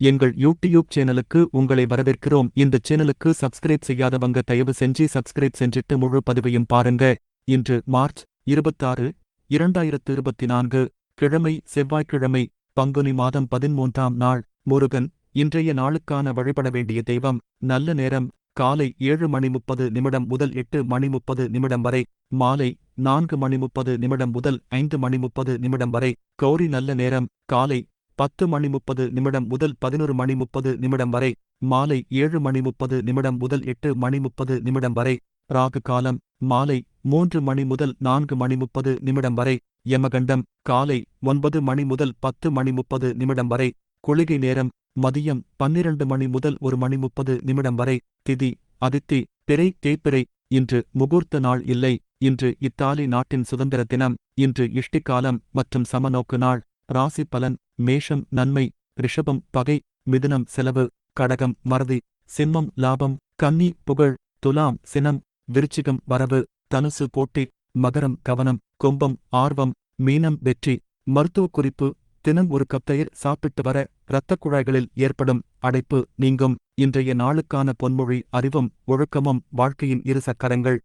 எங்கள் யூடியூப் சேனலுக்கு உங்களை வரவேற்கிறோம். இந்த சேனலுக்கு சப்ஸ்கிரைப் செய்யாதவங்க தயவு செஞ்சு சப்ஸ்கிரைப் செஞ்சிட்டு முழு பதிவையும் பாருங்க. இன்று மார்ச் இருபத்தாறு இரண்டாயிரத்து இருபத்தி நான்கு கிழமை செவ்வாய்க்கிழமை பங்குனி மாதம் பதிமூன்றாம் நாள். முருகன் இன்றைய நாளுக்கான வழிபட வேண்டிய தெய்வம். நல்ல நேரம் காலை ஏழு மணி முப்பது நிமிடம் முதல் எட்டு மணி முப்பது நிமிடம் வரை மாலை நான்கு மணி முப்பது நிமிடம் முதல் ஐந்து மணி முப்பது நிமிடம் வரை. கௌரி நல்ல நேரம் காலை பத்து மணி முப்பது நிமிடம் முதல் பதினொரு மணி முப்பது நிமிடம் வரை மாலை ஏழு மணி முப்பது நிமிடம் முதல் எட்டு மணி முப்பது நிமிடம் வரை ராகு காலம் மாலை மூன்று மணி முதல் நான்கு மணி முப்பது நிமிடம் வரை யமகண்டம் காலை ஒன்பது மணி முதல் பத்து மணி முப்பது நிமிடம் வரை குளிகை நேரம் மதியம் பன்னிரண்டு மணி முதல் ஒரு மணி முப்பது நிமிடம் வரை திதி அதித்தி பிறை தேய்பிறை இன்று முகூர்த்த நாள் இல்லை இன்று இத்தாலி நாட்டின் சுதந்திர தினம் இன்று இஷ்டிக்காலம் மற்றும் சமநோக்கு நாள். ராசி பலன் மேஷம் நன்மை ரிஷபம் பகை மிதுனம் செலவு கடகம் மறதி சிம்மம் லாபம் கன்னி புகழ் துலாம் சினம் விருச்சிகம் வரவு தனுசு போட்டி மகரம் கவனம் கும்பம் ஆர்வம் மீனம் வெற்றி மருத்துவ குறிப்பு தினம் ஒரு கப் தயிர் சாப்பிட்டு வர இரத்தக் குழாய்களில் ஏற்படும் அடைப்பு நீங்கும் இன்றைய நாளுக்கான பொன்மொழி அறிவும் ஒழுக்கமும் வாழ்க்கையின் இரு சக்கரங்கள்